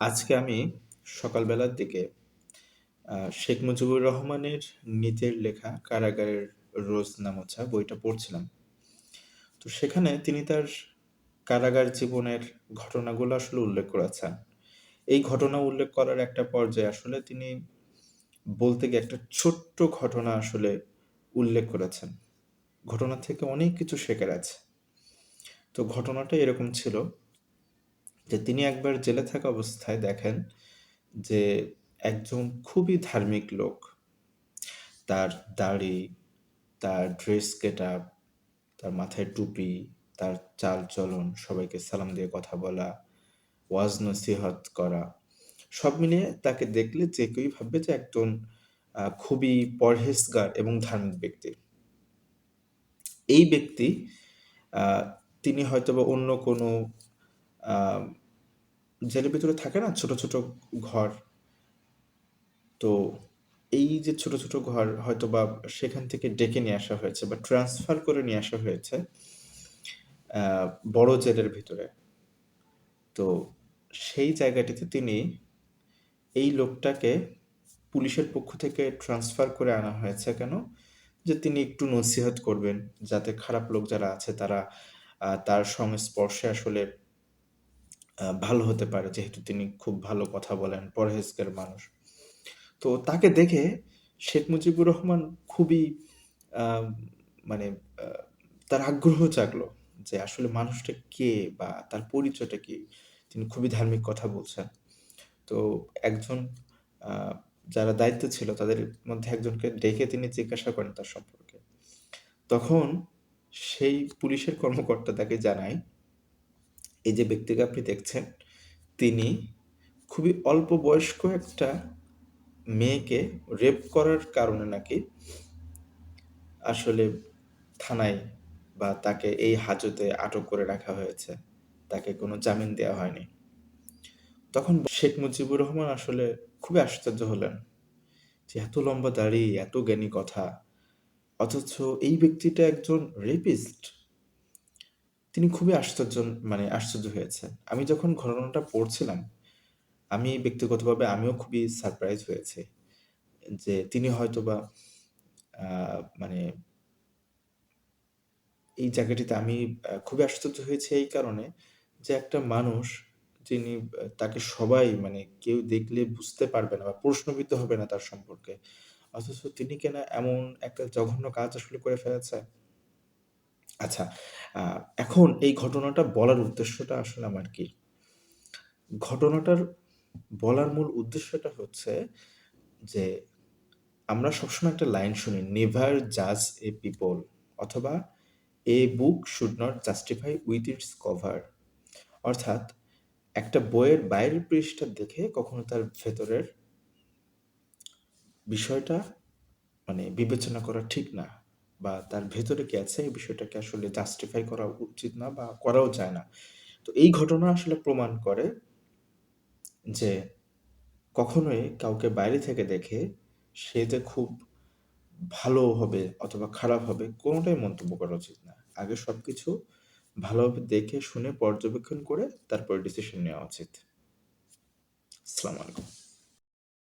আজকে আমি সকালবেলার দিকে শেখ মুজিবুর রহমানের নিজের লেখা 'কারাগারের রোজ নামোছা' বইটা পড়ছিলাম। তো সেখানে তিনি তার কারাগার জীবনের ঘটনাগুলো আসলে উল্লেখ করেছেন। এই ঘটনা উল্লেখ করার একটা পর্যায়ে আসলে তিনি বলতে গিয়ে একটা ছোট্ট ঘটনা আসলে উল্লেখ করেছেন। ঘটনা থেকে অনেক কিছু শেখার আছে। তো ঘটনাটা এরকম ছিল যে তিনি একবার জেলে থাকা অবস্থায় দেখেন যে একজন খুবই ধার্মিক লোক তার দাড়ি, তার ড্রেস গেটআপ, তার মাথায় টুপি, তার চাল-চলন, সবাইকে সালাম দিয়ে কথা বলা, ওয়াজ নসিহত করা। সব মিলিয়ে তাকে দেখলে যে কেউই ভাববে যে একজন খুবই পরহেজগার এবং ধার্মিক ব্যক্তি। এই ব্যক্তি তিনি হয়তোবা অন্য কোনো জেলের ভিতরে থাকে না ছোট, ছোট ঘর? তো এই যে ছোট, ছোট ঘর হয়তো বা সেখান থেকে ডেকে নিয়ে আসা হয়েছে বা ট্রান্সফার করে নিয়ে আসা হয়েছে বড় জেলের ভিতরে। তো সেই জায়গাটিতে তিনি এই লোকটাকে পুলিশের পক্ষ থেকে ট্রান্সফার করে আনা হয়েছে কেন? যে তিনি একটু নসিহত করবেন যাতে খারাপ লোক যারা আছে তারা তার সংস্পর্শে আসলে ভালো হতে পারে যেহেতু তিনি খুব ভালো কথা বলেন, পরহেজগার মানুষ। তো তাকে দেখে শেখ মুজিবুর রহমান খুবই মানে তার আগ্রহ জাগলো যে আসলে মানুষটা কে বা তার পরিচয়টা কি? তিনি খুবই ধার্মিক কথা বলছেন। তো একজন যারা দায়িত্ব ছিল তাদের মধ্যে একজনকে ডেকে তিনি জিজ্ঞাসা করেন তার সম্পর্কে। তখন সেই পুলিশের কর্মকর্তা তাকে জানায়, এই যে ব্যক্তিকে আপনি দেখছেন, তিনি খুবই অল্প বয়স্ক একটা মেয়েকে রেপ করার কারণে নাকি আসলে থানায় বা তাকে এই হাজতে আটক করে রাখা হয়েছে। তাকে কোনো জামিন দেওয়া হয়নি। তখন শেখ মুজিবুর রহমান আসলে খুবই আশ্চর্য হলেন। যে এত লম্বা দাড়ি, এত জ্ঞানী কথা। অথচ এই ব্যক্তিটা একজন রেপিস্ট। তিনি খুবই আশ্চর্য মানে আশ্চর্য হয়েছেন। আমি যখন ঘটনাটা পড়ছিলাম, আমি ব্যক্তিগতভাবে আমিও খুবই সারপ্রাইজ হয়েছি। যে তিনি হয়তোবা আ মানে এই জায়গাটিতে আমি খুবই আশ্চর্য হয়েছি এই কারণে যে একটা মানুষ যিনি তাকে সবাই মানে কেউ দেখলে বুঝতে পারবে না বা প্রশ্নবিদ্ধ হবে না তার সম্পর্কে। অথচ তিনি কিনা এমন একটা জঘন্য কাজ আসলে করে ফেলেছে। আচ্ছা, এখন এই ঘটনাটা বলার উদ্দেশ্যটা আসলে আমার কি? ঘটনাটার বলার মূল উদ্দেশ্যটা হচ্ছে যে আমরা সবসময় একটা লাইন শুনি, "নেভার জাজ এ পিপল" অথবা "a book should not justify with its cover" অর্থাৎ একটা বইয়ের বাইরের পৃষ্ঠা দেখে কখনো তার ভেতরের বিষয়টা মানে বিবেচনা করা ঠিক না। বা তার ভেতরে কি আছে এই বিষয়টাকে আসলে জাস্টিফাই করা উচিত না বা করাও যায় না। তো এই ঘটনা আসলে প্রমাণ করে যে কখনোই কাউকে বাইরে থেকে দেখে সে যে খুব ভালো হবে অথবা খারাপ হবে কোনোটাই মন্তব্য করা উচিত না। আগে সবকিছু ভালোভাবে দেখে, শুনে পর্যবেক্ষণ করে তারপরে ডিসিশন নেওয়া উচিত। আসসালামু আলাইকুম।